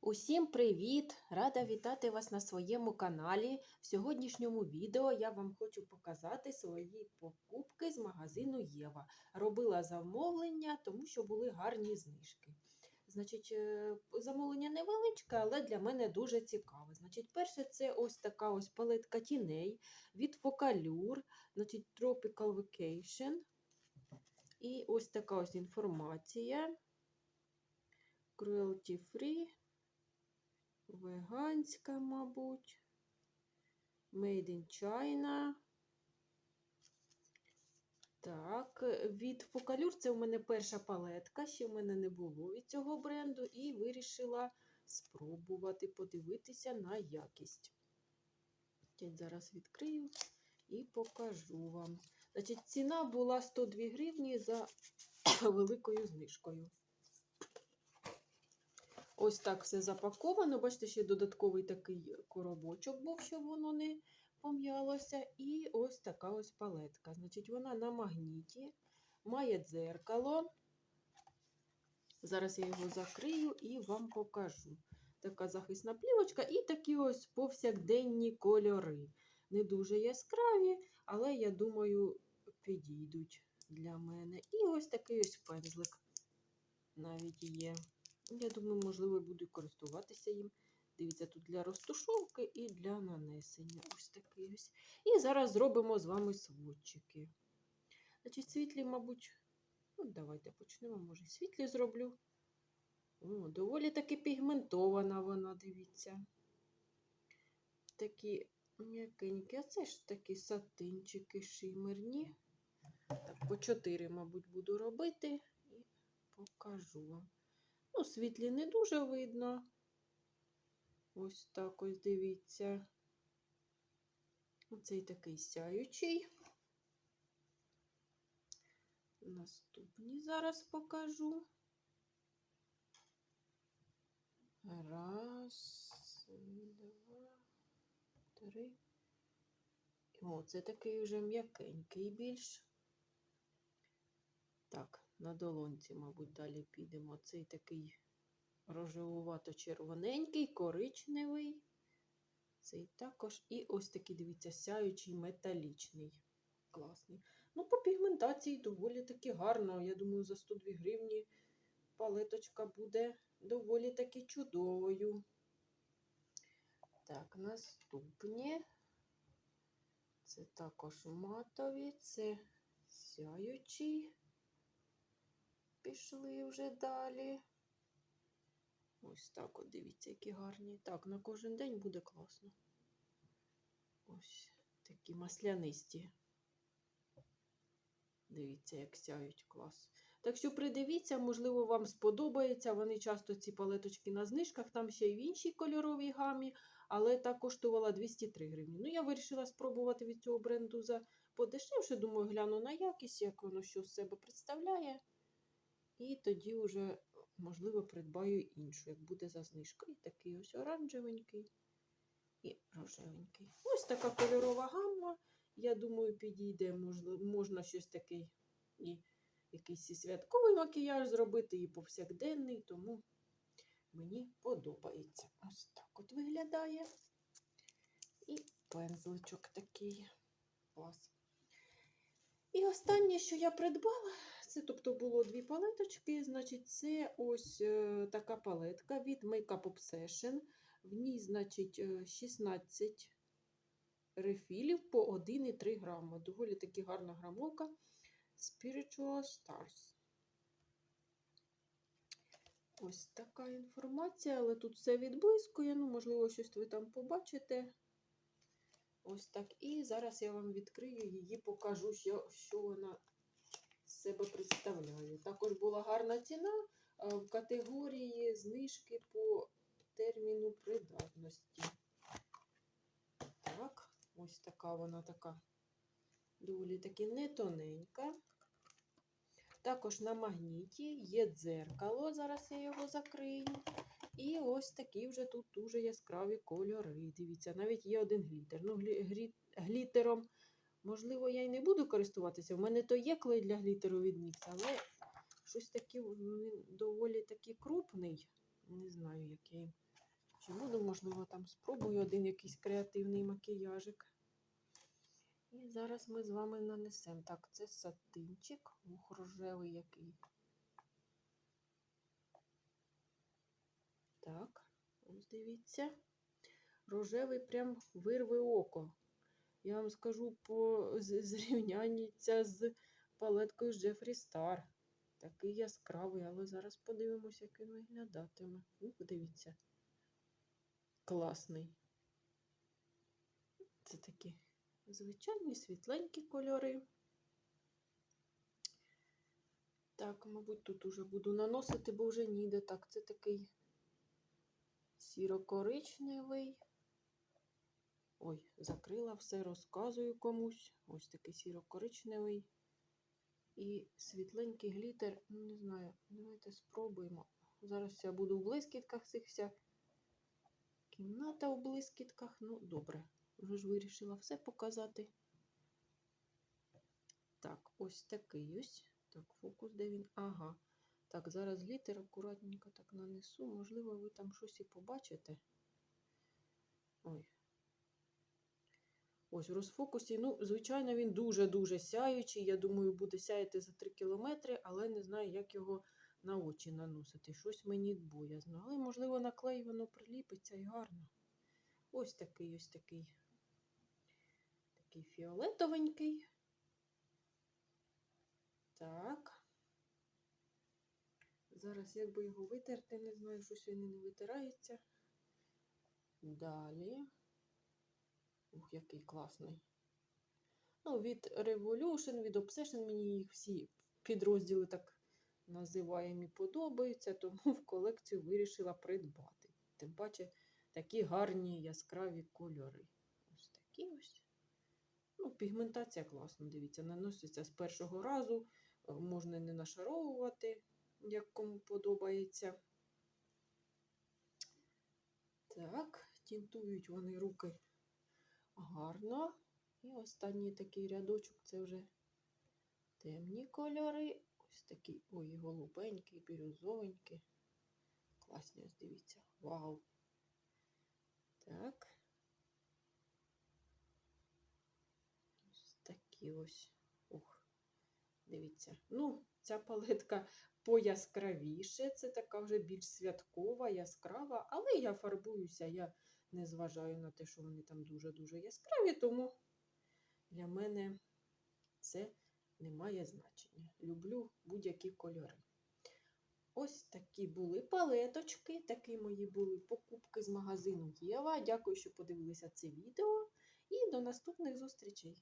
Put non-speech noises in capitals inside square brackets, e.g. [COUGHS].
Усім привіт! Рада вітати вас на своєму каналі. В сьогоднішньому відео я вам хочу показати свої покупки з магазину Єва. Робила замовлення, тому що були гарні знижки. Значить, е, замовлення невеличке, але для мене дуже цікаве. Значить, перше, це ось така ось палетка тіней від Focallure, значить, Tropical Vacation. І ось така ось інформація. Cruelty free. Веганська, мабуть. Made in China. Так, від Фокалюр це у мене перша палетка, ще в мене не було від цього бренду, і вирішила спробувати подивитися на якість. Я зараз відкрию і покажу вам. Значить, ціна була 102 гривні за [COUGHS] великою знижкою. Ось так все запаковано. Бачите, ще додатковий такий коробочок був, щоб воно не пом'ялося. І ось така ось палетка. Значить, вона на магніті, має дзеркало. Зараз я його закрию і вам покажу. Така захисна плівочка і такі ось повсякденні кольори. Не дуже яскраві, але я думаю, підійдуть для мене. І ось такий ось пензлик навіть є. Я думаю, можливо, буду користуватися їм. Дивіться, тут для розтушовки і для нанесення. Ось такий ось. І зараз зробимо з вами сводчики. Значить, світлі, мабуть, ну, давайте почнемо, може, світлі зроблю. О, доволі таки пігментована вона, дивіться. Такі м'якенькі, а це ж такі сатинчики шимерні. Так, по 4, мабуть, буду робити і покажу вам. Ну, світлі не дуже видно. Ось так ось дивіться. Оцей такий сяючий. Наступні зараз покажу. Раз, два, три. О, це такий вже м'якенький більш. Так, на долонці, мабуть, далі підемо. Цей такий рожевувато-червоненький, коричневий. Цей також. І ось такий, дивіться, сяючий металічний. Класний. Ну, по пігментації доволі таки гарно. Я думаю, за 102 гривні палеточка буде доволі таки чудовою. Так, наступні. Це також матові, це сяючий пішли вже далі. Ось так от дивіться, які гарні. Так, на кожен день буде класно. Ось такі маслянисті. Дивіться, як сяють клас. Так що придивіться, можливо, вам сподобається. Вони часто ці палеточки на знижках, там ще й в іншій кольоровій гамі, але та коштувала 203 гривні. Ну, я вирішила спробувати від цього бренду за подешевше. Думаю, гляну на якість, як воно що з себе представляє. І тоді вже, можливо, придбаю іншу, як буде за знижкою. Такий ось оранжевенький і рожевенький. Ось така кольорова гамма. Я думаю, підійде, можливо, можна щось такий і якийсь і святковий макіяж зробити, і повсякденний, тому мені подобається. Ось так от виглядає. І пензличок такий. Клас. І останнє, що я придбала, це тобто було дві палеточки. Значить, це ось е, така палетка від Makeup Obsession. В ній, значить, е, 16 рефілів по 1,3 грама. Доволі таки гарна грамовка. Spiritual Stars. Ось така інформація, але тут все відблискує. Ну, можливо, щось ви там побачите. Ось так. І зараз я вам відкрию її, покажу, що, вона з себе представляє. Також була гарна ціна е, в категорії знижки по терміну придатності. Так, ось така вона така доволі таки не тоненька. Також на магніті є дзеркало, зараз я його закрию. І ось такі вже тут дуже яскраві кольори. Дивіться, навіть є один глітер. Ну, глі, глі, глітером, можливо, я й не буду користуватися. У мене то є клей для глітеру від NYX, але щось таке він доволі таки крупний. Не знаю, як я їм Чи буду, можливо, там спробую один якийсь креативний макіяжик. І зараз ми з вами нанесемо. Так, це сатинчик, ух, рожевий який. Так, ось дивіться. Рожевий прям вирве око. Я вам скажу по зрівнянні ця з палеткою Джефрі Стар. Такий яскравий, але зараз подивимося, як він виглядатиме. Ух, дивіться. Класний. Це такі звичайні світленькі кольори. Так, мабуть, тут уже буду наносити, бо вже ніде. Так, це такий сіро-коричневий. Ой, закрила все, розказую комусь. Ось такий сіро-коричневий. І світленький глітер. Ну, не знаю, давайте спробуємо. Зараз я буду в блискітках цих. Кімната у блискітках. Ну, добре. Вже ж вирішила все показати. Так, ось такий ось. Так, фокус, де він? Ага. Так, зараз глітер акуратненько так нанесу. Можливо, ви там щось і побачите. Ой. Ось в розфокусі. Ну, звичайно, він дуже-дуже сяючий. Я думаю, буде сяяти за 3 кілометри, але не знаю, як його на очі наносити. Щось мені боязно. Але, можливо, на клей воно приліпиться і гарно. Ось такий ось такий. Такий фіолетовенький. Так. Зараз як би його витерти, не знаю, щось він не витирається. Далі. Ух, який класний. Ну, від Revolution, від Obsession мені їх всі підрозділи так називаємо і подобаються, тому в колекцію вирішила придбати. Тим паче такі гарні яскраві кольори. Ось такі ось. Ну, пігментація класна, дивіться, наноситься з першого разу, е, можна не нашаровувати, як кому подобається. Так, тінтують вони руки гарно. І останній такий рядочок це вже темні кольори. Ось такий, ой, голубенький, бірюзовенький. Класні, ось дивіться. Вау. Так. Ось такі ось. Ух, дивіться. Ну, ця палетка пояскравіше. Це така вже більш святкова, яскрава, але я фарбуюся, я не зважаю на те, що вони там дуже-дуже яскраві, тому для мене це не має значення. Люблю будь-які кольори. Ось такі були палеточки, такі мої були покупки з магазину Єва. Дякую, що подивилися це відео. І до наступних зустрічей!